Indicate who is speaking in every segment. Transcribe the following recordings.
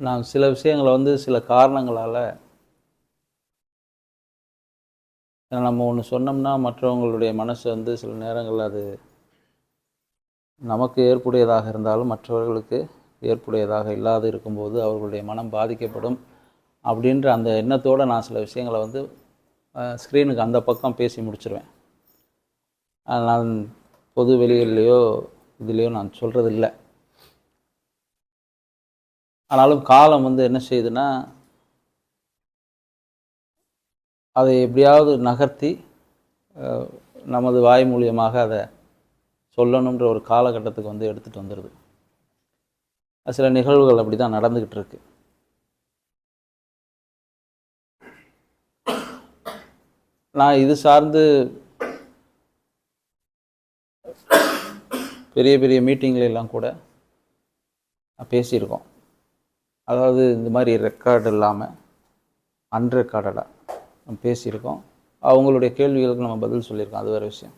Speaker 1: நான் சில விஷயங்களை வந்து சில காரணங்களால் நம்ம ஒன்று சொன்னோம்னா மற்றவங்களுடைய மனசு வந்து சில நேரங்களில் அது நமக்கு ஏற்புடையதாக இருந்தாலும் மற்றவர்களுக்கு ஏற்புடையதாக இல்லாது இருக்கும்போது அவர்களுடைய மனம் பாதிக்கப்படும் அப்படின்ற அந்த எண்ணத்தோடு நான் சில விஷயங்களை வந்து ஸ்க்ரீனுக்கு அந்த பக்கம் பேசி முடிச்சிருவேன். நான் பொது வெளியிலையோ இதுலேயோ நான் சொல்கிறது இல்லை ஆனாலும் காலம் வந்து என்ன செய்யுதுன்னா அதை எப்படியாவது நகர்த்தி நமது வாய் மூலியமாக அதை சொல்லணுன்ற ஒரு காலகட்டத்துக்கு வந்து எடுத்துகிட்டு வந்துடுது சில நிகழ்வுகள் அப்படி தான் நடந்துக்கிட்டு இருக்கு. நான் இது சார்ந்து பெரிய பெரிய மீட்டிங்ல எல்லாம் கூட பேசியிருக்கோம். அதாவது இந்த மாதிரி ரெக்கார்டு இல்லாமல் அன்ரெக்கார்டடாக பேசியிருக்கோம். அவங்களுடைய கேள்விகளுக்கு நம்ம பதில் சொல்லியிருக்கோம். அது வேறு விஷயம்.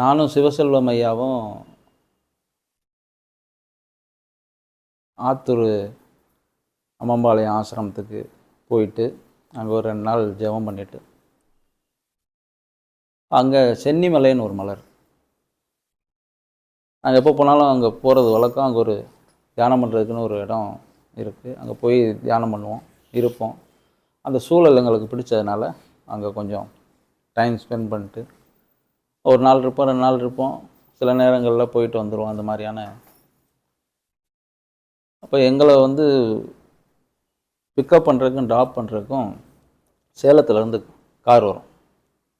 Speaker 1: நானும் சிவசெல்வம் ஐயாவும் ஆத்தூர் அம்மம்பாளையம் ஆசிரமத்துக்கு போயிட்டு அங்கே ஒரு ரெண்டு நாள் ஜெபம் பண்ணிவிட்டு அங்கே சென்னிமலைன்னு ஒரு மலர் நாங்கள் எப்போ போனாலும் அங்கே போகிறது வழக்கம். அங்கே ஒரு தியானம் பண்ணுறதுக்குன்னு ஒரு இடம் இருக்குது அங்கே போய் தியானம் பண்ணுவோம் இருப்போம். அந்த சூழல் எங்களுக்கு பிடிச்சதுனால அங்கே கொஞ்சம் டைம் ஸ்பெண்ட் பண்ணிட்டு ஒரு நாள் இருப்போம் ரெண்டு நாள் இருப்போம். சில நேரங்களில் போயிட்டு வந்துடுவோம் அந்த மாதிரியான அப்போ எங்களை வந்து பிக்கப் பண்ணுறதுக்கும் ட்ராப் பண்ணுறதுக்கும் சேலத்துலேருந்து கார் வரும்.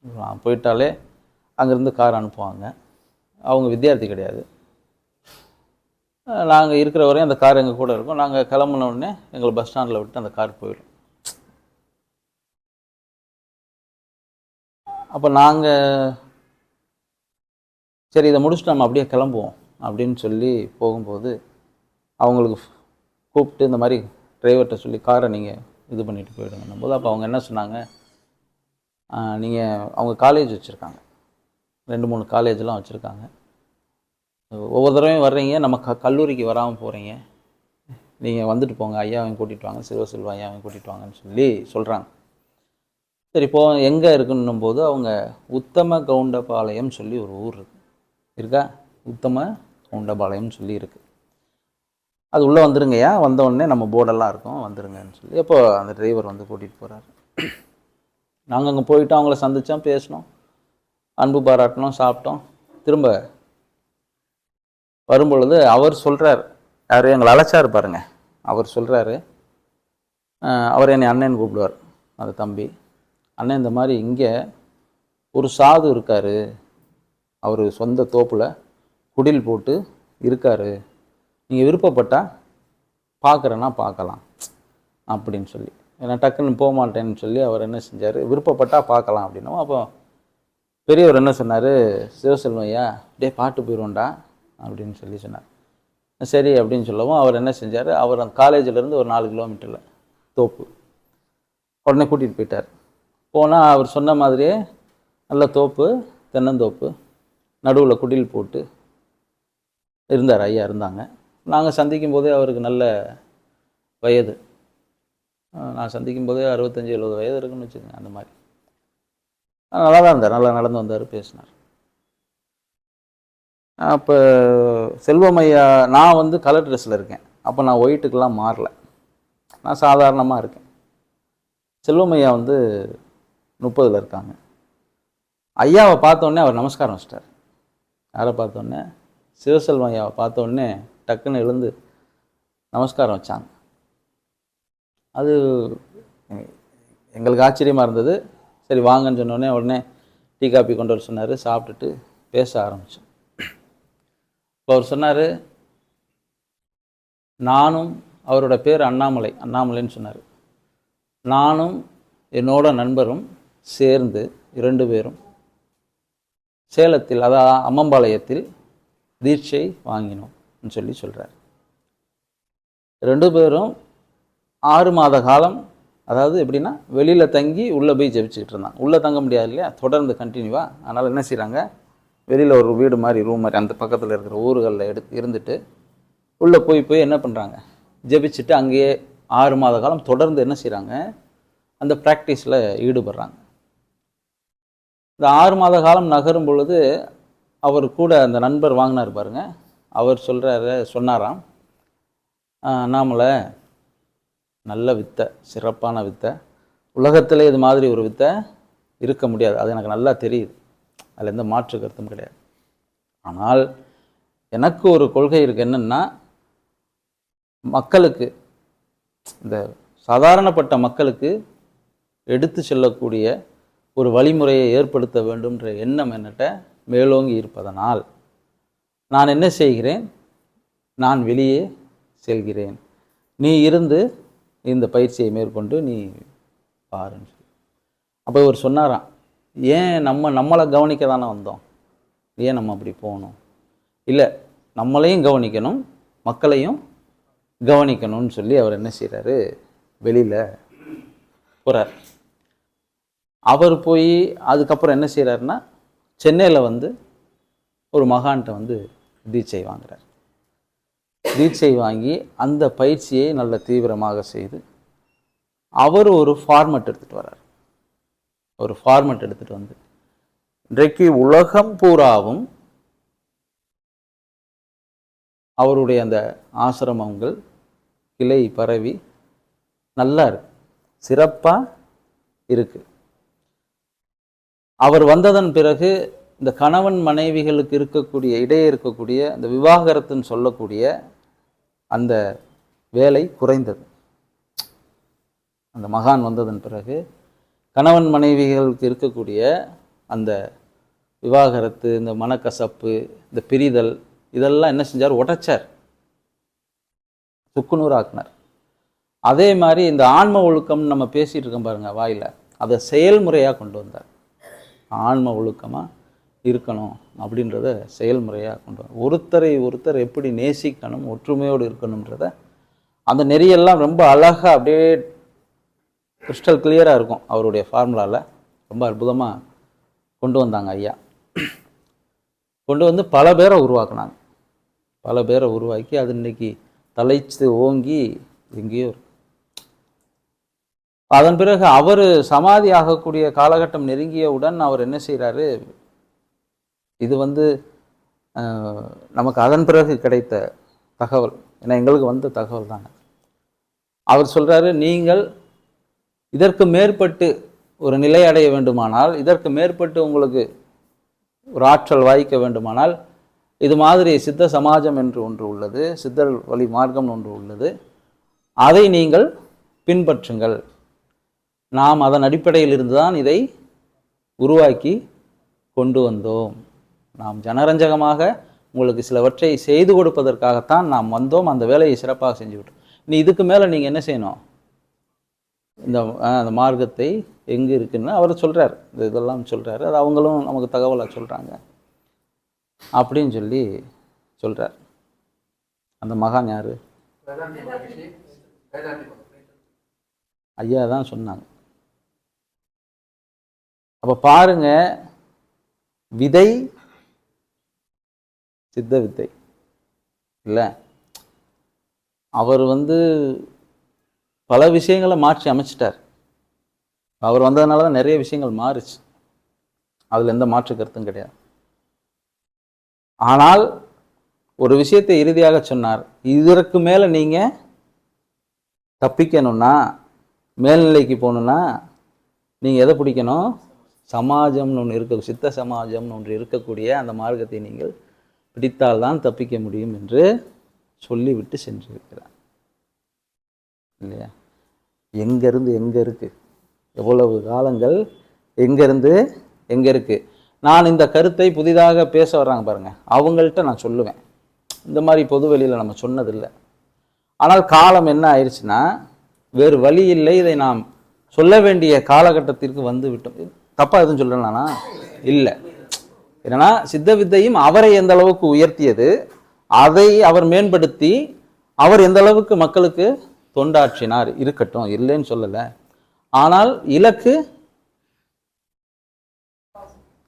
Speaker 1: நான் போயிட்டாலே அங்கேருந்து கார் அனுப்புவாங்க. அவங்க வித்தியார்த்தி கிடையாது. நாங்கள் இருக்கிற வரையும் அந்த கார் எங்கள் கூட இருக்கும். நாங்கள் கிளம்புன உடனே எங்களை பஸ் ஸ்டாண்டில் விட்டு அந்த கார் போயிடும். அப்போ நாங்கள் சரி இதை முடிச்சுட்டு நம்ம அப்படியே கிளம்புவோம் அப்படின்னு சொல்லி போகும்போது அவங்களுக்கு கூப்பிட்டு இந்த மாதிரி டிரைவர்கிட்ட சொல்லி காரை நீங்கள் இது பண்ணிட்டு போயிடுங்கன்னும் போது அப்போ அவங்க என்ன சொன்னாங்க? நீங்கள் அவங்க காலேஜ் வச்சுருக்காங்க. ரெண்டு மூணு காலேஜெலாம் வச்சுருக்காங்க. ஒவ்வொரு தடவையும் வர்றீங்க நம்ம க கல்லூரிக்கு வராமல் போகிறீங்க நீங்கள் வந்துட்டு போங்க ஐயாவையும் கூட்டிகிட்டு வாங்க சிறுவ செல்வ ஐயாவையும் கூட்டிகிட்டு வாங்கன்னு சொல்லி சொல்கிறாங்க சரி இப்போ எங்கே இருக்குன்னும் போது அவங்க உத்தம கவுண்டபாளையம் சொல்லி ஒரு ஊர் இருக்கு. இருக்கா? உத்தம கவுண்டபாளையம் சொல்லி இருக்குது அது உள்ளே வந்துருங்கய்யா வந்த நம்ம போர்டெல்லாம் இருக்கும் வந்துருங்கன்னு சொல்லி அப்போ அந்த டிரைவர் வந்து கூட்டிகிட்டு போகிறாரு நாங்கள் அங்கே போயிட்டு அவங்கள சந்தித்தோம் பேசினோம். அன்பு பாராட்டினோம் சாப்பிட்டோம். திரும்ப வரும்பொழுது அவர் சொல்கிறார் யார் எங்களை அழைச்சார் பாருங்க. அவர் சொல்கிறாரு அவர் என்னை அண்ணன் கூப்பிடுவார். அந்த தம்பி அண்ணன் இந்த மாதிரி இங்கே ஒரு சாது இருக்கார். அவர் சொந்த தோப்பில் குடில் போட்டு இருக்கார். நீங்கள் விருப்பப்பட்டால் பார்க்குறேன்னா பார்க்கலாம் அப்படின்னு சொல்லி. ஏன்னா டக்குன்னு போக மாட்டேன்னு சொல்லி அவர் என்ன செஞ்சார்? விருப்பப்பட்டால் பார்க்கலாம் அப்படின்னா அப்போ பெரியவர் என்ன சொன்னார்? சிவசெல்வம் ஐயா டேய் பாட்டு போயிடுவோண்டா அப்படின்னு சொல்லி சொன்னார். சரி அப்படின்னு சொல்லவும் அவர் என்ன செஞ்சார்? அவர் அந்த காலேஜிலேருந்து ஒரு நாலு கிலோமீட்டரில் தோப்பு. உடனே கூட்டிகிட்டு போயிட்டார். போனால் அவர் சொன்ன மாதிரியே நல்ல தோப்பு தென்னந்தோப்பு நடுவில் குடில் போட்டு இருந்தார் ஐயா இருந்தாங்க. நாங்கள் சந்திக்கும் போதே அவருக்கு நல்ல வயது. நான் சந்திக்கும் போதே அறுபத்தஞ்சி எழுபது வயது இருக்குன்னு வச்சுக்கோங்க அந்த மாதிரி. நல்லா தான் இருந்தார் நல்லா நடந்து வந்தார் பேசினார். அப்போ செல்வமையா நான் வந்து கலர் ட்ரெஸ்ஸில் இருக்கேன். அப்போ நான் ஒயிட்டுக்கெல்லாம் மாறல. நான் சாதாரணமாக இருக்கேன். செல்வமையா வந்து முப்பதில் இருக்காங்க. ஐயாவை பார்த்தோன்னே அவர் நமஸ்காரம் வச்சிட்டார். யாரை பார்த்தோன்னே சிவசெல்வம் ஐயாவை பார்த்தோன்னே டக்குன்னு எழுந்து நமஸ்காரம் வச்சாங்க. அது எங்களுக்கு ஆச்சரியமாக இருந்தது. சரி வாங்கன்னு சொன்னோடனே உடனே டீ காப்பி கொண்டு வர சொன்னார். சாப்பிட்டுட்டு பேச ஆரம்பித்தோம் இப்போ அவர் சொன்னார் நானும் அவரோட பேர் அண்ணாமலை அண்ணாமலைன்னு சொன்னார். நானும் என்னோட நண்பரும் சேர்ந்து இரண்டு பேரும் சேலத்தில் அதாவது அம்மம்பாளையத்தில் தீட்சை வாங்கினோம்னு சொல்லி சொல்கிறார் ரெண்டு பேரும் ஆறு மாத காலம் அதாவது எப்படின்னா வெளியில் தங்கி உள்ளே போய் ஜெபிச்சுக்கிட்டு இருந்தாங்க. உள்ளே தங்க முடியாது இல்லையா? தொடர்ந்து கண்டினியூவாக அதனால் என்ன செய்கிறாங்க வெளியில் ஒரு வீடு மாதிரி ரூம் மாதிரி அந்த பக்கத்தில் இருக்கிற ஊர்களில் எடுத்து இருந்துட்டு உள்ளே போய் போய் என்ன பண்ணுறாங்க ஜெபிச்சுட்டு அங்கேயே ஆறு மாத காலம் தொடர்ந்து என்ன செய்கிறாங்க அந்த ப்ராக்டிஸில் ஈடுபடுறாங்க. இந்த ஆறு மாத காலம் நகரும் பொழுது அவர் கூட அந்த நண்பர் வாங்கினார் பாருங்க. அவர் சொல்கிறாரு சொன்னாராம் நாமளை நல்ல வித்தை சிறப்பான வித்தை உலகத்தில் இது மாதிரி ஒரு வித்தை இருக்க முடியாது. அது எனக்கு நல்லா தெரியுது. அதில் எந்த மாற்று கருத்தும் கிடையாது. ஆனால் எனக்கு ஒரு கொள்கை இருக்குது என்னென்னா மக்களுக்கு இந்த சாதாரணப்பட்ட மக்களுக்கு எடுத்து செல்லக்கூடிய ஒரு வழிமுறையை ஏற்படுத்த வேண்டும்ன்ற எண்ணம் என்னட்ட மேலோங்கி இருப்பதனால் நான் என்ன செய்கிறேன்? நான் வெளியே செல்கிறேன். நீ இருந்து இந்த பயிற்சியை மேற்கொண்டு நீ பாருன்னு சொல்லி. அப்போ இவர் சொன்னாராம் ஏன் நம்ம நம்மளை கவனிக்க தானே வந்தோம்? ஏன் நம்ம அப்படி போகணும்? இல்லை நம்மளையும் கவனிக்கணும் மக்களையும் கவனிக்கணும்னு சொல்லி அவர் என்ன செய்கிறாரு வெளியில் போகிறார் அவர் போய் அதுக்கப்புறம் என்ன செய்கிறாருன்னா சென்னையில் வந்து ஒரு மகான்கிட்ட வந்து தீட்சை வாங்குறார். தீட்சை வாங்கி அந்த பயிற்சியை நல்ல தீவிரமாக செய்து அவர் ஒரு ஃபார்மட் எடுத்துகிட்டு வர்றார். ஒரு ஃபார்மெட் எடுத்துகிட்டு வந்து. இன்றைக்கு உலகம் பூராவும் அவருடைய அந்த ஆசிரமங்கள் கிளை பரவி நல்லா இருக்கு. சிறப்பாக இருக்கு. அவர் வந்ததன் பிறகு இந்த கணவன் மனைவிகளுக்கு இருக்கக்கூடிய இடையே இருக்கக்கூடிய அந்த விவாகரத்துன்னு சொல்லக்கூடிய அந்த வேலை குறைந்தது. அந்த மகான் வந்ததன் பிறகு கணவன் மனைவிகளுக்கு இருக்கக்கூடிய அந்த விவாகரத்து இந்த மனக்கசப்பு இந்த பிரிதல் இதெல்லாம் என்ன செஞ்சார்? உடைச்சார். சுக்குநூறாக்குனார். அதே மாதிரி இந்த ஆன்ம ஒழுக்கம் நம்ம பேசிகிட்டு இருக்கோம் பாருங்கள் வாயில். அதை செயல்முறையாக கொண்டு வந்தார். ஆன்ம ஒழுக்கமாக இருக்கணும் அப்படின்றத செயல்முறையாக கொண்டு வந்தார் ஒருத்தரை ஒருத்தர் எப்படி நேசிக்கணும் ஒற்றுமையோடு இருக்கணுன்றத அந்த நெறியெல்லாம் ரொம்ப அழகாக அப்படியே கிறிஸ்டல் கிளியராக இருக்கும் அவருடைய ஃபார்முலாவில் ரொம்ப அற்புதமாக கொண்டு வந்தாங்க ஐயா. கொண்டு வந்து பல பேரை உருவாக்குனாங்க. பல பேரை உருவாக்கி அது இன்னைக்கு தலைச்சு ஓங்கி எங்கேயோ இருக்கு. அதன் பிறகு அவர் சமாதி ஆகக்கூடிய காலகட்டம் நெருங்கியவுடன் அவர் என்ன செய்கிறாரு இது வந்து நமக்கு அதன் பிறகு கிடைத்த தகவல். ஏன்னா எங்களுக்கு வந்த தகவல் தானே. அவர் சொல்கிறாரு நீங்கள் இதற்கு மேற்பட்டு ஒரு நிலை அடைய வேண்டுமானால் இதற்கு மேற்பட்டு உங்களுக்கு ஒரு ஆற்றல் வாய்க்க வேண்டுமானால் இது மாதிரி சித்த சமாஜம் என்று ஒன்று உள்ளது சித்தர் வழி மார்க்கம் ஒன்று உள்ளது. அதை நீங்கள் பின்பற்றுங்கள். நாம் அதன் அடிப்படையில் இருந்துதான் இதை உருவாக்கி கொண்டு வந்தோம். நாம் ஜனரஞ்சகமாக உங்களுக்கு சிலவற்றை செய்து கொடுப்பதற்காகத்தான் நாம் வந்தோம். அந்த வேலையை சிறப்பாக செஞ்சுவிட்டோம். நீ இதுக்கு மேலே நீங்கள் என்ன செய்யணும்? இந்த அந்த மார்க்கத்தை எங்கே இருக்குன்னு அவர் சொல்கிறார் இந்த இதெல்லாம் சொல்கிறாரு அது அவங்களும் நமக்கு தகவலாக சொல்கிறாங்க அப்படின்னு சொல்லி சொல்கிறார் அந்த மகான் யார்? ஐயா தான் சொன்னாங்க. அப்போ பாருங்க விதை சித்த வித்தை. இல்லை? அவர் வந்து பல விஷயங்களை மாற்றி அமைச்சிட்டார். அவர் வந்ததுனால தான் நிறைய விஷயங்கள் மாறுச்சு. அதில் எந்த மாற்று கருத்தும் கிடையாது. ஆனால் ஒரு விஷயத்தை இறுதியாக சொன்னார். இதற்கு மேலே நீங்கள் தப்பிக்கணும்னா மேல்நிலைக்கு போகணுன்னா நீங்கள் எதை பிடிக்கணும்? சமாஜம்னு ஒன்று இருக்க சித்த சமாஜம்னு ஒன்று இருக்கக்கூடிய அந்த மார்க்கத்தை நீங்கள் பிடித்தால்தான் தப்பிக்க முடியும் என்று சொல்லிவிட்டு சென்றிருக்கிறார். இல்லையா? எங்கேருந்து எங்கே இருக்குது எவ்வளவு காலங்கள் எங்கேருந்து எங்கே இருக்குது நான் இந்த கருத்தை புதிதாக பேச வர்றாங்க பாருங்கள் அவங்கள்ட்ட நான் சொல்லுவேன். இந்த மாதிரி பொது வெளியில் நம்ம சொன்னதில்லை. ஆனால் காலம் என்ன ஆயிடுச்சுன்னா வேறு வழி இல்லை. இதை நாம் சொல்ல வேண்டிய காலகட்டத்திற்கு வந்து விட்டோம். தப்பாக எதுவும் சொல்லலாம்னா? இல்லை. என்னன்னா சித்த வித்தையும் அவரை எந்த அளவுக்கு உயர்த்தியது அதை அவர் மேம்படுத்தி அவர் எந்த அளவுக்கு மக்களுக்கு தொண்டாற்றினார். இருக்கட்டும் இல்லைன்னு சொல்லலை. ஆனால் இலக்கு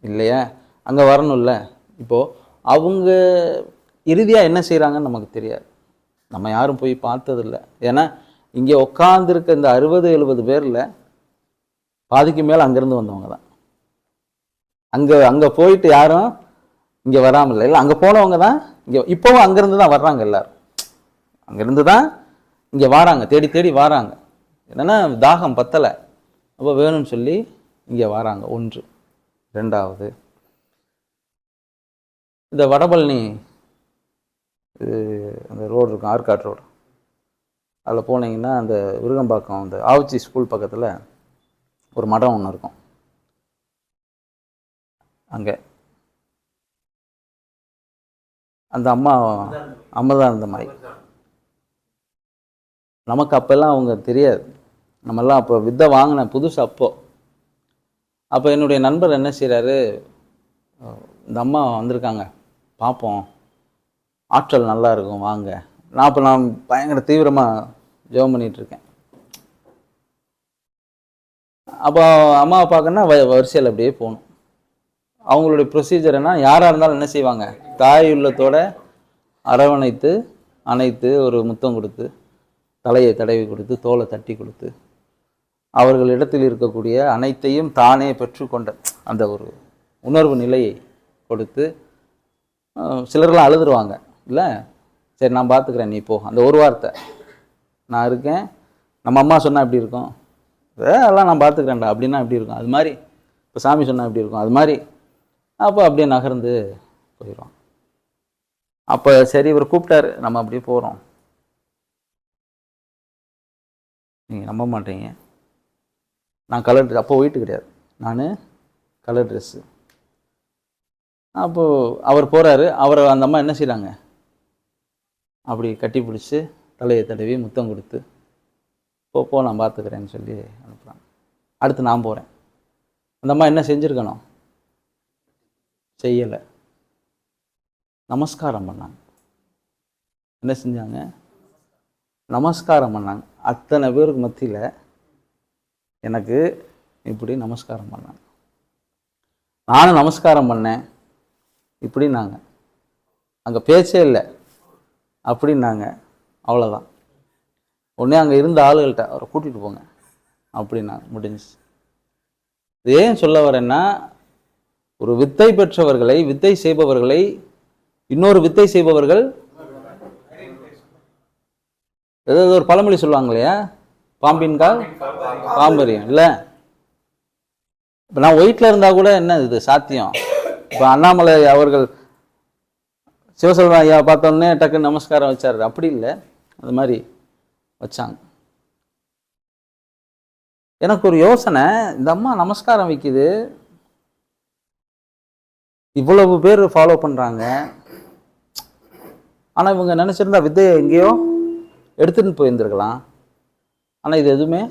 Speaker 1: இல்லையா? அங்கே வரணும்ல. இப்போது அவங்க இறுதியாக என்ன செய்கிறாங்கன்னு நமக்கு தெரியாது. நம்ம யாரும் போய் பார்த்ததில்ல. ஏன்னா இங்கே உட்காந்துருக்க இந்த அறுபது எழுபது பேரில் பாதிக்கு மேலே அங்கேருந்து வந்தவங்க தான். அங்கே அங்கே போயிட்டு யாரும் இங்கே வராமல் இல்லை. இல்லை அங்கே போனவங்க தான் இங்கே இப்போவும் அங்கேருந்து தான் வர்றாங்க எல்லாரும். அங்கேருந்து தான் இங்கே வாராங்க தேடி தேடி வாராங்க. என்னென்னா தாகம் பத்தலை. அப்போ வேணும்னு சொல்லி இங்கே வராங்க ஒன்று. ரெண்டாவது இந்த வடபழனி இது அந்த ரோடு இருக்கும் ஆற்காட் ரோடு. அதில் போனீங்கன்னா அந்த விருகம்பாக்கம் அந்த ஆவுச்சி ஸ்கூல் பக்கத்தில் ஒரு மடம் ஒன்று இருக்கும். அங்கே. அந்த அம்மா அம்மதானந்தமாய் நமக்கு அப்போல்லாம் அவங்க தெரியாது. நம்மெல்லாம் அப்போ வித்தை வாங்கின புதுசு அப்போ. அப்போ என்னுடைய நண்பர் என்ன செய்கிறாரு இந்த அம்மா வந்திருக்காங்க. பார்ப்போம் ஆற்றல் நல்லா இருக்கும் வாங்க. நான் அப்போ நான் பயங்கர தீவிரமாக ஜெபம் பண்ணிகிட்ருக்கேன் அப்போ அம்மாவை பார்க்கணுன்னா வ வரிசையில் அப்படியே போகணும். அவங்களுடைய ப்ரொசீஜர்னா யாராக இருந்தாலும் என்ன செய்வாங்க? தாய் உள்ளத்தோட அரவணைத்து அணைத்து ஒரு முத்தம் கொடுத்து தலையை தடவி கொடுத்து தோலை தட்டி கொடுத்து அவர்களிடத்தில் இருக்கக்கூடிய அனைத்தையும் தானே பெற்றுக்கொண்ட அந்த ஒரு உணர்வு நிலையை கொடுத்து சிலர்லாம் அழுதுருவாங்க. இல்லை? சரி நான் பார்த்துக்கிறேன் நீ போ. அந்த ஒரு வார்த்தை. நான் இருக்கேன் நம்ம அம்மா சொன்னால் எப்படி இருக்கும்? அதெல்லாம் நான் பார்த்துக்கிறேன்டா அப்படின்னா எப்படி இருக்கும்? அது மாதிரி இப்போ சாமி சொன்னால் எப்படி இருக்கும்? அது மாதிரி அப்போ அப்படியே நகர்ந்து போயிடும் அப்போ சரி இவர் கூப்பிட்டாரு நம்ம அப்படியே போகிறோம் நீங்கள் நம்ப மாட்டீங்க. நான் கலர் ட்ரெஸ் அப்போ ஒயிட்டு கிடையாது. நான் கலர் ட்ரெஸ்ஸு அப்போது அவர் போகிறாரு அவரை அந்த அம்மா என்ன செய்கிறாங்க அப்படி கட்டி பிடிச்சி தலையை தடவி முத்தம் கொடுத்து போ போ நான் பார்த்துக்கிறேன்னு சொல்லி அனுப்புகிறாங்க அடுத்து நான் போகிறேன் அந்த அம்மா என்ன செஞ்சுருக்கணும்? செய்யலை. நமஸ்காரம் பண்ணாங்க. என்ன செஞ்சாங்க? நமஸ்காரம் பண்ணாங்க. அத்தனை பேருக்கு மத்தியில் எனக்கு இப்படி நமஸ்காரம் பண்ணாங்க நானும் நமஸ்காரம் பண்ணேன். இப்படின்னாங்க. அங்கே பேச்சே இல்லை. அப்படின்னாங்க. அவ்வளோதான் உடனே அங்கே இருந்த ஆளுகள்கிட்ட அவரை கூட்டிகிட்டு போங்க. அப்படின்னாங்க. முடிஞ்சுச்சு. இது ஏன் சொல்ல வரேன்னா ஒரு வித்தை பெற்றவர்களை வித்தை செய்பவர்களை இன்னொரு வித்தை செய்பவர்கள் ஏதாவது ஒரு பழமொழி சொல்லுவாங்க இல்லையா பாம்பின் கால் பாம்பரியம் இல்லை? இப்போ நான் ஒயிட்டில் இருந்தால் கூட என்ன இது சாத்தியம்? இப்போ அண்ணாமலை அவர்கள் சிவசெல்வன் ஐயா பார்த்தோன்னே டக்குன்னு நமஸ்காரம் வச்சார். அப்படி இல்லை. அது மாதிரி வச்சாங்க. எனக்கு ஒரு யோசனை இந்த அம்மா நமஸ்காரம் வைக்குது. இவ்வளவு பேர் ஃபாலோ பண்ணுறாங்க ஆனால் இவங்க நினச்சிருந்தா வித்தையை எங்கேயோ எடுத்துகிட்டு போயிருந்துருக்கலாம். ஆனால் இது எதுவுமே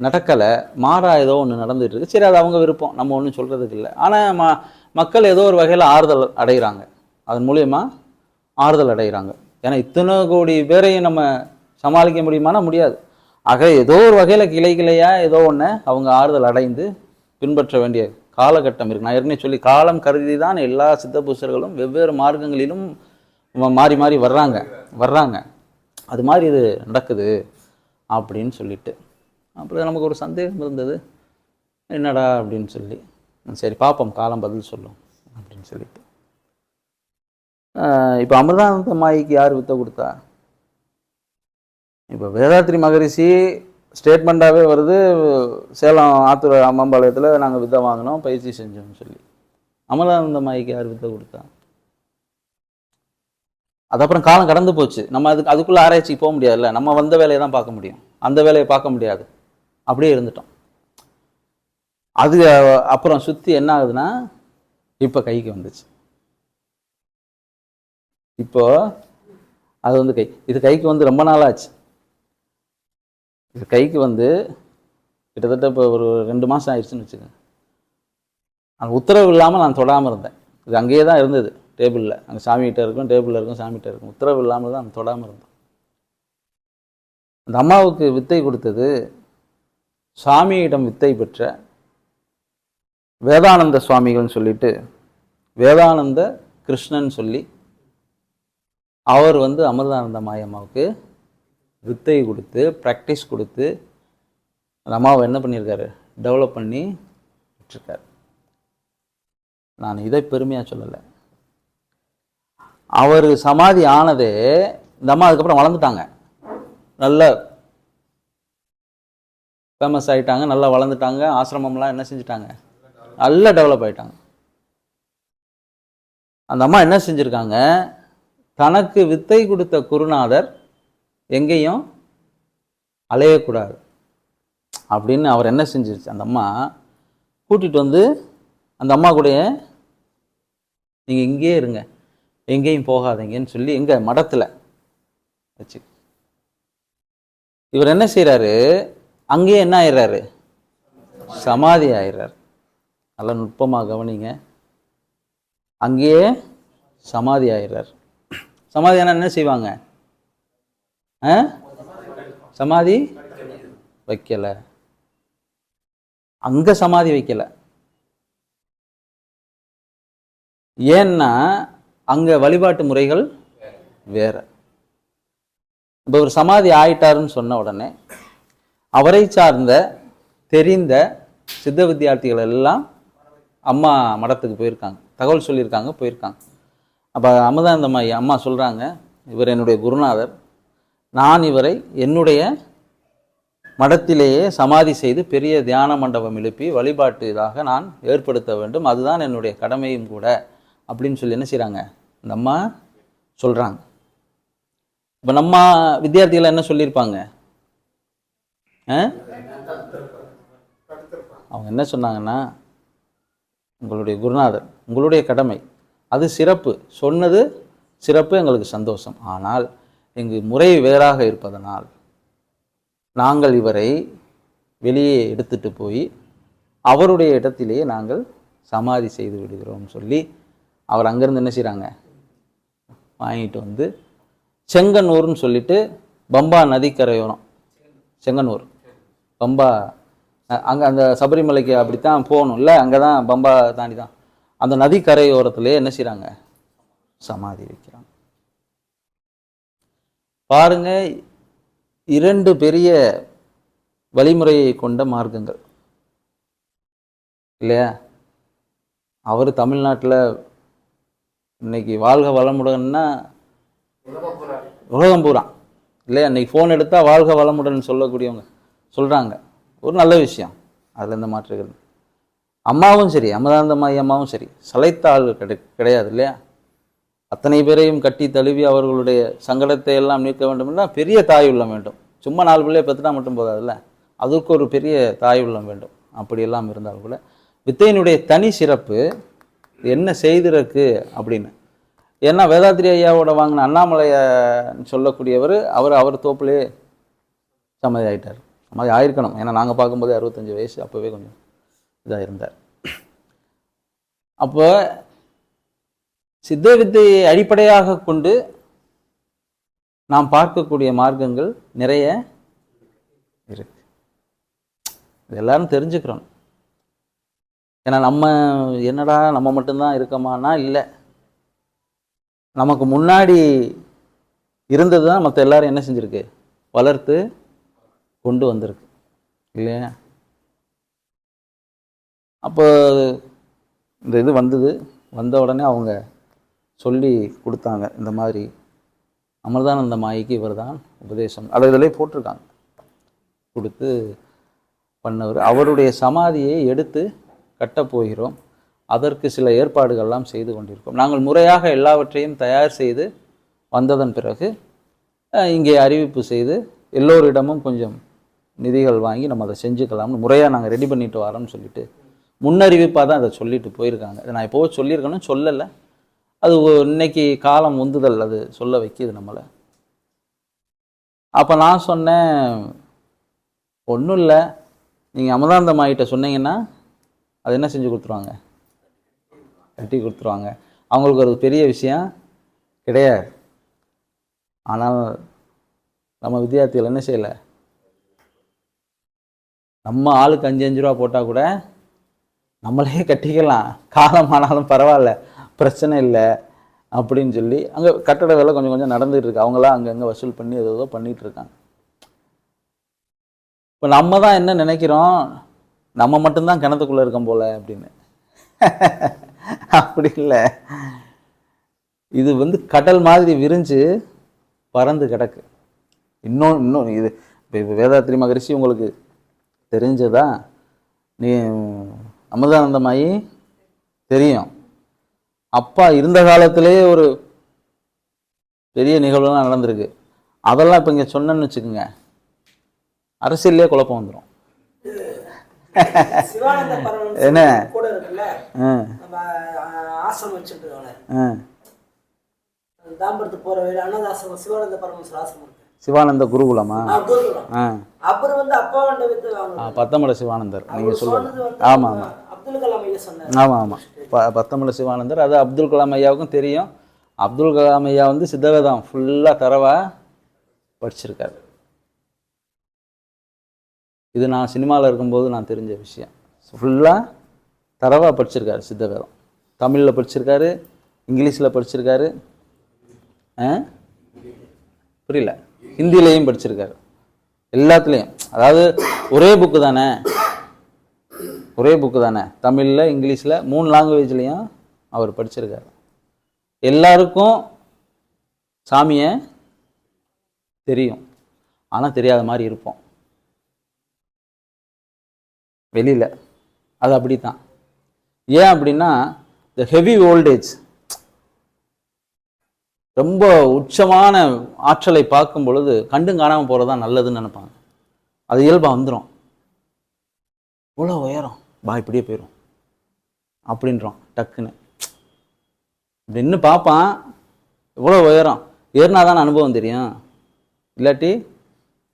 Speaker 1: நடக்கலை. மாறா ஏதோ ஒன்று நடந்துகிட்டு இருக்கு. சரி அது அவங்க விருப்பம். நம்ம ஒன்றும் சொல்கிறதுக்கு இல்லை. ஆனால் ம மக்கள் ஏதோ ஒரு வகையில் ஆறுதல் அடைகிறாங்க அதன் மூலயமா ஆறுதல் அடைகிறாங்க ஏன்னா இத்தனை கோடி பேரையும் நம்ம சமாளிக்க முடியுமானா முடியாது. ஆக ஏதோ ஒரு வகையில் கிளை கிளையாக ஏதோ ஒன்று அவங்க ஆறுதல் அடைந்து பின்பற்ற வேண்டிய காலகட்டம் இருக்குது நான் ஏற்கனவே சொல்லி காலம் கருதி தான் எல்லா சித்த புருஷர்களும் வெவ்வேறு மார்க்கங்களிலும் மாறி மாறி வர்றாங்க. வர்றாங்க. அது மாதிரி இது நடக்குது அப்படின்னு சொல்லிட்டு. அப்புறம் நமக்கு ஒரு சந்தேகம் இருந்தது. என்னடா அப்படின்னு சொல்லி. சரி பார்ப்போம் காலம் பதில் சொல்லும் அப்படின்னு சொல்லிட்டு. இப்போ அமிர்தானந்த மாய்க்கு யார் வித்த கொடுத்தா? இப்போ வேதாத்ரி மகரிஷி ஸ்டேட்மெண்ட்டாகவே வருது சேலம் ஆத்தூர் அம்மம்பாளையத்தில் நாங்கள் வித்தை வாங்கினோம் பயிற்சி செஞ்சோம்னு சொல்லி. அமலானந்த மாய்க்கு யார் வித்தை கொடுத்தா? அது அப்புறம் காலம் கடந்து போச்சு. நம்ம அதுக்கு அதுக்குள்ளே ஆராய்ச்சிக்கு போக முடியாதுல்ல. நம்ம வந்த வேலையை தான் பார்க்க முடியும். அந்த வேலையை பார்க்க முடியாது. அப்படியே இருந்துட்டோம். அது அப்புறம் சுற்றி என்ன ஆகுதுன்னா இப்போ கைக்கு வந்துச்சு. இப்போ அது வந்து கை இது கைக்கு வந்து ரொம்ப நாள் ஆச்சு இது கைக்கு வந்து கிட்டத்தட்ட இப்போ ஒரு ரெண்டு மாதம் ஆயிடுச்சுன்னு வச்சுக்கோங்க. அந்த உத்தரவு இல்லாமல் நான் தொடாமல் இருந்தேன். இது அங்கேயே தான் இருந்தது. டேபிளில். அங்கே சாமிகிட்ட இருக்கும் டேபிளில் இருக்கும் சாமிகிட்ட இருக்கும். உத்தரவு இல்லாமல் தான் தொடாமல் இருந்தோம். அந்த அம்மாவுக்கு வித்தை கொடுத்தது சாமியிடம் வித்தை பெற்ற வேதானந்த சுவாமிகள்னு சொல்லிட்டு வேதானந்த கிருஷ்ணன் சொல்லி அவர் வந்து அமிர்தானந்த மாயம்மாவுக்கு வித்தை கொடுத்து ப்ராக்டிஸ் கொடுத்து அந்த அம்மாவை என்ன பண்ணியிருக்காரு? டெவலப் பண்ணி விட்டுருக்காரு. நான் இதை பெருமையாக சொல்லலை. அவர் சமாதி ஆனது இந்த அம்மா அதுக்கப்புறம் வளர்ந்துட்டாங்க. நல்ல ஃபேமஸ் ஆகிட்டாங்க நல்லா வளர்ந்துட்டாங்க ஆசிரமம்லாம் என்ன செஞ்சுட்டாங்க? நல்லா டெவலப் ஆகிட்டாங்க அந்த அம்மா என்ன செஞ்சுருக்காங்க? தனக்கு வித்தை கொடுத்த குருநாதர் எங்கேயும் அலையக்கூடாது. அப்படின்னு அவர் என்ன செஞ்சிருச்சு? அந்த அம்மா கூட்டிகிட்டு வந்து அந்த அம்மா கூட நீங்கள் இங்கேயே இருங்க. எங்கேயும் போகாதீங்கன்னு சொல்லி எங்க மடத்தில் வச்சு. இவர் என்ன செய்யறாரு அங்கேயே என்ன ஆயிடுறாரு சமாதி ஆயிடுறாரு நல்லா நுட்பமாக கவனிங்க. அங்கேயே சமாதி ஆயிடுறார் சமாதியான என்ன செய்வாங்க? ஆ? சமாதி வைக்கல. அங்க சமாதி வைக்கல. ஏன்னா அங்கே வழிபாட்டு முறைகள் வேற. இப்போ ஒரு சமாதி ஆயிட்டாருன்னு சொன்ன உடனே அவரை சார்ந்த தெரிந்த சித்த வித்தியார்த்திகள் எல்லாம் அம்மா மடத்துக்கு போயிருக்காங்க. தகவல் சொல்லியிருக்காங்க போயிருக்காங்க. அப்போ அமுதானந்தம்மாயி அம்மா சொல்கிறாங்க இவர் என்னுடைய குருநாதர் நான் இவரை என்னுடைய மடத்திலேயே சமாதி செய்து பெரிய தியான மண்டபம் எழுப்பி வழிபாட்டு இதாக நான் ஏற்படுத்த வேண்டும். அதுதான் என்னுடைய கடமையும் கூட. அப்படின்னு சொல்லி என்ன செய்கிறாங்க இந்த அம்மா சொல்கிறாங்க இப்போ நம்ம வித்தியார்த்திகள் என்ன சொல்லியிருப்பாங்க ஆ? அவங்க என்ன சொன்னாங்கன்னா உங்களுடைய குருநாதர் உங்களுடைய கடமை அது சிறப்பு. சொன்னது சிறப்பு எங்களுக்கு சந்தோஷம். ஆனால் எங்கள் முறை வேறாக இருப்பதனால் நாங்கள் இவரை வெளியே எடுத்துட்டு போய் அவருடைய இடத்திலேயே நாங்கள் சமாதி செய்து விடுகிறோம் சொல்லி அவர் அங்கேருந்து என்ன செய்கிறாங்க வாங்கிட்டு வந்து செங்கனூர்னு சொல்லிட்டு பம்பா நதிக்கரையோரம். செங்கனூர். பம்பா அங்கே அந்த சபரிமலைக்கு அப்படித்தான் போகணும்ல அங்கே தான் பம்பா தாண்டி தான் அந்த நதிக்கரையோரத்துலேயே என்ன செய்கிறாங்க சமாதி வைக்கிறாங்க. பாருங்க இரண்டு பெரிய வழிமுறையை கொண்ட மார்க்கங்கள். இல்லையா? அவர் தமிழ்நாட்டில் இன்னைக்கு வாழ்க வளமுடன்னா உலகம் பூரா. இல்லையா? இன்னைக்கு ஃபோன் எடுத்தால் வாழ்க வளமுடன் சொல்லக்கூடியவங்க சொல்கிறாங்க ஒரு நல்ல விஷயம். அதில் இந்த மாற்றுகிறது அம்மாவும் சரி அமதாந்தமாயி அம்மாவும் சரி சளைத்த கிடை கிடையாது இல்லையா? அத்தனை பேரையும் கட்டி தழுவி அவர்களுடைய சங்கடத்தை எல்லாம் நீக்க வேண்டும்னா பெரிய தாய் உள்ளம் வேண்டும். சும்மா நாலு பிள்ளைய பெற்றுட்டா மட்டும் போதாதுல்ல? அதுக்கு ஒரு பெரிய தாய் உள்ளம் வேண்டும். அப்படியெல்லாம் இருந்தால் கூட வித்தையினுடைய தனி சிறப்பு என்ன செய்திருக்கு அப்படின்னு. ஏன்னா வேதாத்திரி ஐயாவோட வாங்கின அண்ணாமலையை சொல்லக்கூடியவர் அவர் அவர் தோப்புலேயே சமாதி ஆகிட்டார் சமாதி ஆயிருக்கணும். ஏன்னா நாங்கள் பார்க்கும்போது அறுபத்தஞ்சு வயசு அப்போவே கொஞ்சம் இதாக இருந்தார் அப்போ சித்த வித்தையை அடிப்படையாக கொண்டு நாம் பார்க்கக்கூடிய மார்க்கங்கள் நிறைய இருக்கு. இது எல்லாரும் தெரிஞ்சுக்கிறோம். ஏன்னா நம்ம என்னடா நம்ம மட்டும்தான் இருக்கோமானா இல்லை. நமக்கு முன்னாடி இருந்தது தான் மற்ற எல்லாரும் என்ன செஞ்சுருக்கு? வளர்த்து கொண்டு வந்திருக்கு. இல்லையா? அப்போ இந்த இது வந்தது. வந்த உடனே அவங்க சொல்லி கொடுத்தாங்க. இந்த மாதிரி அமிர்தானந்த மாய்க்கு இவர் தான் உபதேசம். அதை இதிலே போட்டிருக்காங்க. கொடுத்து பண்ணவர். அவருடைய சமாதியை எடுத்து கட்டப் போகிறோம் அதற்கு சில ஏற்பாடுகள்லாம் செய்து கொண்டிருக்கோம். நாங்கள் முறையாக எல்லாவற்றையும் தயார் செய்து வந்ததன் பிறகு இங்கே அறிவிப்பு செய்து எல்லோரிடமும் கொஞ்சம் நிதிகள் வாங்கி நம்ம அதை செஞ்சுக்கலாம்னு முறையாக நாங்கள் ரெடி பண்ணிட்டு வரோம்னு சொல்லிட்டு முன்னறிவிப்பாக தான் அதை சொல்லிட்டு போயிருக்காங்க. இதை நான் எப்போவோ சொல்லியிருக்கேன்னு சொல்லலை. அது ஒ- இன்னைக்கு காலம் உந்துதல் அது சொல்ல வைக்கிது நம்மளை. அப்போ நான் சொன்னேன் ஒன்றும் இல்லை. நீங்கள் அமதாந்தமாயிட்ட சொன்னீங்கன்னா அது என்ன செஞ்சு கொடுத்துருவாங்க? கட்டி கொடுத்துருவாங்க. அவங்களுக்கு ஒரு பெரிய விஷயம் கிடையாது. ஆனால் நம்ம வித்தியார்த்திகள் என்ன செய்யலை? நம்ம ஆளுக்கு அஞ்சு அஞ்சு ரூபா போட்டால் கூட நம்மளே கட்டிக்கலாம். காலம் ஆனாலும் பரவாயில்ல. பிரச்சனை இல்லை அப்படின்னு சொல்லி அங்கே கட்டட வேலை கொஞ்சம் கொஞ்சம் நடந்துகிட்டு இருக்கு. அவங்களாம் அங்கங்கே வசூல் பண்ணி ஏதோ ஏதோ பண்ணிட்டு இருக்காங்க. இப்போ நம்ம தான் என்ன நினைக்கிறோம்? நம்ம மட்டும்தான் கிணத்துக்குள்ளே இருக்கோம் போல அப்படின்னு. அப்படி இல்லை. இது வந்து கடல் மாதிரி விரிஞ்சு பறந்து கிடக்கு. இன்னும் இன்னும் இது இப்போ வேதாத்திரி மகரிஷி உங்களுக்கு தெரிஞ்சதா? நீ அமுதானந்தமாயி தெரியும். அப்பா இருந்த காலத்திலேயே ஒரு பெரிய நிகழ்வுலாம் நடந்திருக்கு. அதெல்லாம் இப்போ இங்கே சொன்னேன்னு வச்சுக்கோங்க. அரசியல்லே குழப்பம் வந்துடும் என்ன?
Speaker 2: கூட இருக்குல்ல? நம்ம ஆசிரமம் வச்சுட்டு தாம்பரத்துக்கு போற வழியில சிவானந்த பரமேஸ்வர ஆசிரமம் இருக்கு.
Speaker 1: சிவானந்த குருகுலமா?
Speaker 2: அவர் வந்து அப்பா வாங்க
Speaker 1: பத்தமலை சிவானந்தர்
Speaker 2: அவர்
Speaker 1: சொல்லுங்க.
Speaker 2: வந்து
Speaker 1: ஆமாம் ஆமாம்
Speaker 2: அப்துல் கலாம் ஐயா சொன்னார்.
Speaker 1: ஆமாம் ப பத்தமலை சிவானந்தர் அது அப்துல் கலாம் ஐயாவுக்கும் தெரியும். அப்துல் கலாம் ஐயா வந்து சித்தவேதம் ஃபுல்லாக தரவா படிச்சிருக்காரு. இது நான் சினிமாவில் இருக்கும்போது நான் தெரிஞ்ச விஷயம். ஃபுல்லாக தரவாக படிச்சிருக்காரு சித்தவேதம். தமிழில் படிச்சிருக்காரு இங்கிலீஷில் படிச்சிருக்காரு ஆ? புரியல. ஹிந்திலேயும் படிச்சிருக்காரு. எல்லாத்துலேயும். அதாவது ஒரே புக்கு தானே? ஒரே புக்கு தானே? தமிழில் இங்கிலீஷில் மூணு லாங்குவேஜ்லேயும் அவர் படிச்சிருக்காரு. எல்லாருக்கும் சாமியை தெரியும். ஆனால் தெரியாத மாதிரி இருப்போம். வெளியில். அது அப்படி தான் ஏன் அப்படின்னா இந்த ஹெவி ஓல்டேஜ் ரொம்ப உச்சமான ஆற்றலை பார்க்கும் பொழுது கண்டும் காணாமல் போகிறது தான் நல்லதுன்னு நினைப்பாங்க. அது இயல்பாக வந்துடும் இவ்வளோ உயரம். பா இப்படியே போயிடும் அப்படின்றோம் டக்குன்னு. நின்று பார்ப்பான் இவ்வளோ உயரம். ஏறினா தான் அனுபவம் தெரியும்? இல்லாட்டி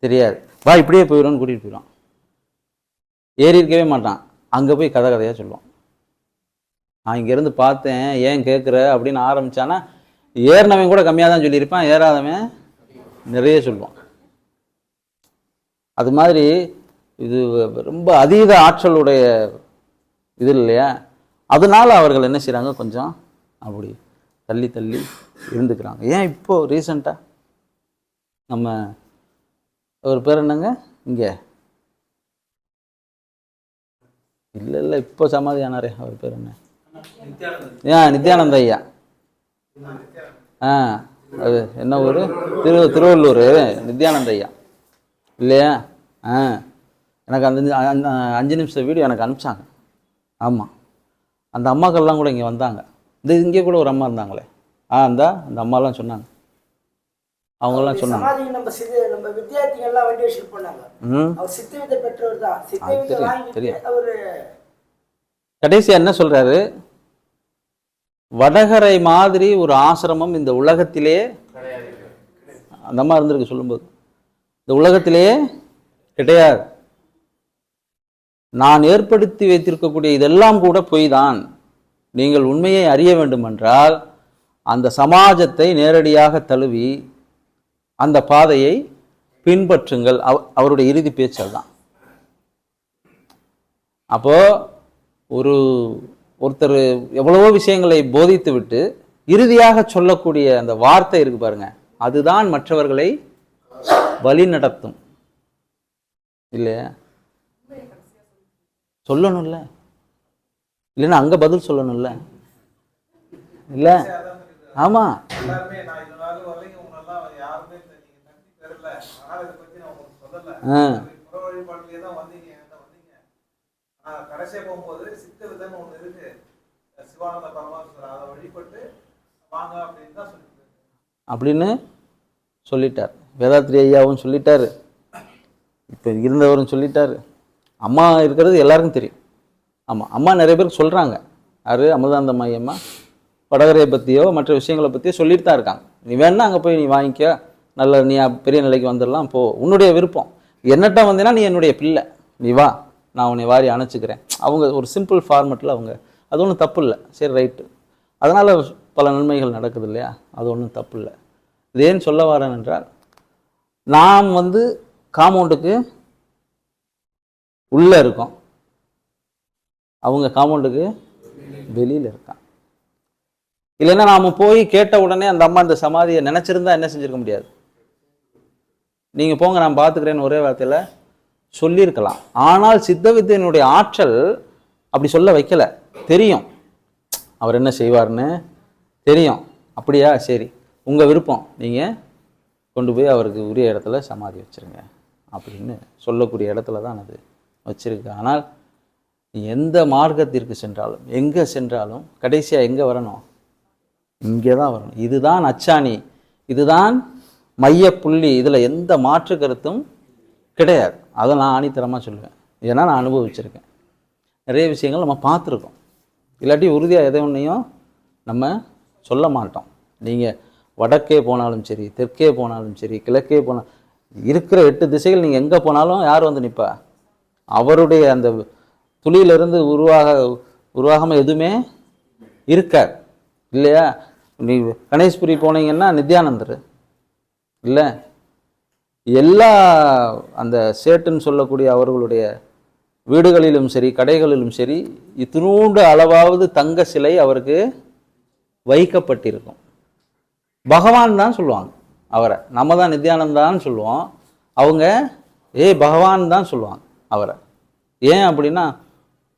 Speaker 1: தெரியாது. வா இப்படியே போயிடும்னு கூட்டிகிட்டு போயிடும் ஏறி இருக்கவே மாட்டான். அங்கே போய் கதை கதையாக சொல்லுவான். நான் இங்கேருந்து பார்த்தேன் ஏன் கேட்குற அப்படின்னு ஆரம்பித்தானா ஏறினவன் கூட கம்மியாக தான் சொல்லியிருப்பான் ஏறாதவன் நிறைய சொல்லுவான். அது மாதிரி இது ரொம்ப அதீத ஆற்றலுடைய இது இல்லையா? அதனால் அவர்கள் என்ன செய்கிறாங்க கொஞ்சம் அப்படி தள்ளி தள்ளி இருந்துக்கிறாங்க. ஏன் இப்போது ரீசண்டாக நம்ம அவர் பேர் என்னங்க? இங்கே. இல்லை இல்லை இப்போ சமாதி ஆனாரே அவர் பேர் என்ன? ஏன் நித்யானந்த ஐயா. ஆ அது என்ன ஊர்? திரு திருவள்ளூர் நித்யானந்த ஐயா. இல்லையா? ஆ எனக்கு அந்த அந்த அஞ்சு நிமிஷம் வீடியோ எனக்கு அனுப்பிச்சாங்க. ஆமாம் அந்த அம்மாக்கள்லாம் கூட இங்கே வந்தாங்க. இந்த இங்கே கூட ஒரு அம்மா இருந்தாங்களே. ஆ அந்த அந்த அம்மாலாம் சொன்னாங்க. அவங்கெல்லாம் சொன்னாங்க.
Speaker 2: நம்ம சிது நம்ம வித்தியார்த்திகள் எல்லாம் வண்டி வச்சுட்டு போனாங்க அவர் சித்த வித்தை பெற்றவர் தான். சித்த வித்தை
Speaker 1: தெரியும்.
Speaker 2: அவரு
Speaker 1: கடைசியா என்ன சொல்றாரு? வடகரை மாதிரி ஒரு ஆசிரமம் இந்த உலகத்திலே அந்த மாதிரி இருந்திருக்கு சொல்லும்போது. இந்த உலகத்திலே கிடையாது. நான் ஏற்படுத்தி வைத்திருக்கக்கூடிய இதெல்லாம் கூட பொய் தான் நீங்கள் உண்மையை அறிய வேண்டுமென்றால் அந்த சமாஜத்தை நேரடியாக தழுவி அந்த பாதையை பின்பற்றுங்கள். அவ அவருடைய இறுதி பேச்சல் தான். அப்போ ஒரு ஒருத்தர் எவ்வளவோ விஷயங்களை போதித்து விட்டு இறுதியாக சொல்லக்கூடிய அந்த வார்த்தை இருக்கு பாருங்க. அதுதான் மற்றவர்களை வழி நடத்தும் இல்லையா? சொல்லணும்ல. இல்லைன்னா அங்க பதில் சொல்லணும்ல. இல்ல? ஆமா
Speaker 3: எல்லாருமே நான் இது நாள் வரைக்கும் உங்களெல்லாம் யாருமே தெ- நீங்க தண்ணி பெறல அதனால இதை பத்தி நான் உங்களுக்கு சொல்லல
Speaker 1: ஆ
Speaker 3: புற வழிபாட்டிலே தான் வந்தீங்க என்கிட்ட வந்தீங்க ஆனா கடைசியா போகும்போது சித்த ஒண்ணு இருக்கு சிவானந்த அதை வழிபட்டு வாங்க அப்படின்னு தான் சொல்லி
Speaker 1: அப்படின்னு சொல்லிட்டார். வேதாத்ரி ஐயாவும் சொல்லிட்டார். இப்போ இருந்தவரும் சொல்லிட்டார். அம்மா இருக்கிறது எல்லாருக்கும் தெரியும். ஆமாம் அம்மா நிறைய பேருக்கு சொல்கிறாங்க யாரு? அமுதானந்த அம்மா வடகரையை பற்றியோ மற்ற விஷயங்களை பற்றியோ சொல்லிட்டு தான் இருக்காங்க. நீ வேணா அங்கே போய் நீ வாங்கிக்க. நல்ல நீ பெரிய நிலைக்கு வந்துடலாம் போ. உன்னுடைய விருப்பம். என்னட்ட வந்தீங்கன்னா நீ என்னுடைய பிள்ளை. நீ வா. நான் உன்னை வாரி அணைச்சிக்கிறேன். அவங்க ஒரு சிம்பிள் ஃபார்மெட்டில் அவங்க அது ஒன்றும் தப்பு இல்லை. சரி ரைட்டு அதனால் பல நன்மைகள் நடக்குது இல்லையா? அது ஒன்றும் தப்பு இல்லை. இது ஏன் சொல்ல வரேன் என்றால் நாம் வந்து காம்பவுண்டுக்கு உள்ளே இருக்கோம். அவங்க காம்பவுண்டுக்கு வெளியில் இருக்கான் இல்லைன்னா நாம் போய் கேட்ட உடனே அந்த அம்மா இந்த சமாதியை நினச்சிருந்தா என்ன செஞ்சுருக்க முடியாது? நீங்கள் போங்க நான் பார்த்துக்கிறேன்னு ஒரே வார்த்தையில் சொல்லியிருக்கலாம். ஆனால் சித்த வித்தையினுடைய ஆற்றல் அப்படி சொல்ல வைக்கல. தெரியும். அவர் என்ன செய்வார்னு தெரியும். அப்படியா? சரி. உங்கள் விருப்பம். நீங்கள் கொண்டு போய் அவருக்கு உரிய இடத்துல சமாதி வச்சிருங்க. அப்படின்னு சொல்லக்கூடிய இடத்துல தான் அது வச்சுருக்கு. ஆனால் நீ எந்த மார்க்கத்திற்கு சென்றாலும் எங்கே சென்றாலும் கடைசியாக எங்கே வரணும்? இங்கே தான் வரணும். இதுதான் அச்சாணி. இதுதான் மைய புள்ளி இதில் எந்த மாற்று கருத்தும் கிடையாது. அதை நான் ஆணித்தரமாக சொல்லுவேன். ஏன்னா நான் அனுபவிச்சிருக்கேன். நிறைய விஷயங்கள் நம்ம பார்த்துருக்கோம். இல்லாட்டி உறுதியாக எதை ஒன்றையும் நம்ம சொல்ல மாட்டோம். நீங்கள் வடக்கே போனாலும் சரி தெற்கே போனாலும் சரி கிழக்கே போனால் இருக்கிற எட்டு திசைகள் நீங்கள் எங்கே போனாலும் யார் வந்து நிற்பா அவருடைய அந்த துளியிலிருந்து உருவாக உருவாகாமல் எதுவுமே இருக்காது. இல்லையா? நீ கணேஷ்புரி போனீங்கன்னா நித்யானந்தர். இல்லை. எல்லா அந்த சேட்டுன்னு சொல்லக்கூடிய அவர்களுடைய வீடுகளிலும் சரி கடைகளிலும் சரி இத்தினூண்டு அளவாவது தங்க சிலை அவருக்கு வைக்கப்பட்டிருக்கும். பகவான் தான் சொல்லுவாங்க. அவரை. நம்ம தான் நித்யானந்தான்னு சொல்லுவோம். அவங்க ஏய் பகவான் தான் சொல்லுவாங்க அவரை. ஏன் அப்படின்னா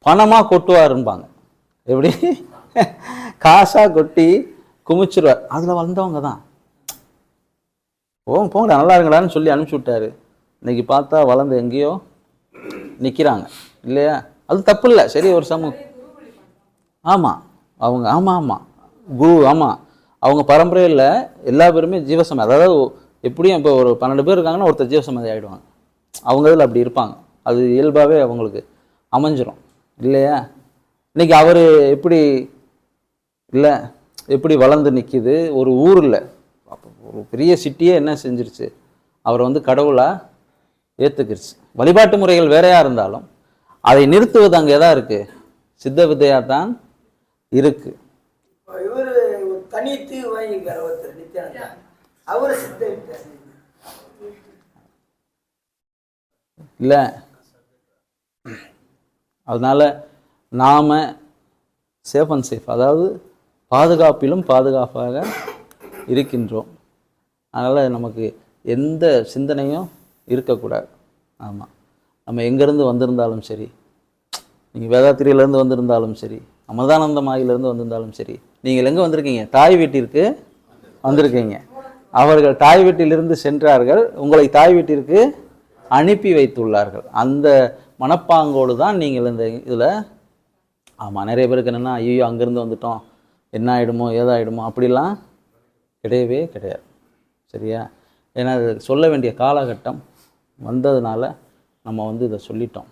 Speaker 1: பணமாக கொட்டுவாரும்பாங்க. எப்படி? காசாக கொட்டி குமிச்சிருவார். அதில் வந்தவங்க தான். போங்க போங்க நல்லா இருங்களான்னு சொல்லி அனுப்பிச்சி விட்டாரு. இன்னைக்கு பார்த்தா வளர்ந்து எங்கேயோ நிற்கிறாங்க இல்லையா? அது தப்பு இல்லை. சரி ஒரு சமூகம் ஆமாம் அவங்க ஆமாம் ஆமாம் குரு ஆமாம் அவங்க பரம்பரையில் எல்லா பேருமே ஜீவசமாதி. அதாவது எப்படியும் இப்போ ஒரு பன்னெண்டு பேர் இருக்காங்கன்னா ஒருத்தர் ஜீவசமாதி ஆகிடுவாங்க அவங்க இதில் அப்படி இருப்பாங்க. அது இயல்பாகவே அவங்களுக்கு அமைஞ்சிரும். இல்லையா? இன்னைக்கு அவர் எப்படி இல்லை எப்படி வளர்ந்து நிற்கிது ஒரு ஊரில் இல்லை. ஒரு பெரிய சிட்டியே என்ன செஞ்சிருச்சு? அவர் வந்து கடவுளாக ஏற்றுக்கிருச்சு வழிபாட்டு முறைகள் வேறையாக இருந்தாலும் அதை நிறுத்துவது அங்கே எதா இருக்குது சித்த வித்தையாக தான் இருக்குது இல்லை. அதனால் நாம் சேஃப் அண்ட் சேஃப் அதாவது பாதுகாப்பிலும் பாதுகாப்பாக இருக்கின்றோம். அதனால் நமக்கு எந்த சிந்தனையும் இருக்கக்கூடாது. ஆமாம் நம்ம எங்கேருந்து வந்திருந்தாலும் சரி நீங்கள் வேதாத்திரியிலேருந்து வந்திருந்தாலும் சரி அமதானந்தமாயிலிருந்து வந்திருந்தாலும் சரி நீங்கள் எங்கே வந்திருக்கீங்க? தாய் வீட்டிற்கு வந்திருக்கீங்க. அவர்கள் தாய் வீட்டிலிருந்து சென்றார்கள் உங்களை தாய் வீட்டிற்கு அனுப்பி வைத்துள்ளார்கள். அந்த மனப்பாங்கோடு தான் நீங்கள் இந்த இதில் ஆமாம் நிறைய பேருக்கு என்னென்னா ஐயோ அங்கேருந்து வந்துட்டோம். என்ன ஆகிடுமோ ஏதாயிடுமோ அப்படிலாம் கிடையவே கிடையாது. சரியா? ஏன்னா சொல்ல வேண்டிய காலகட்டம் வந்ததுனால நம்ம வந்து இதை சொல்லிட்டோம்.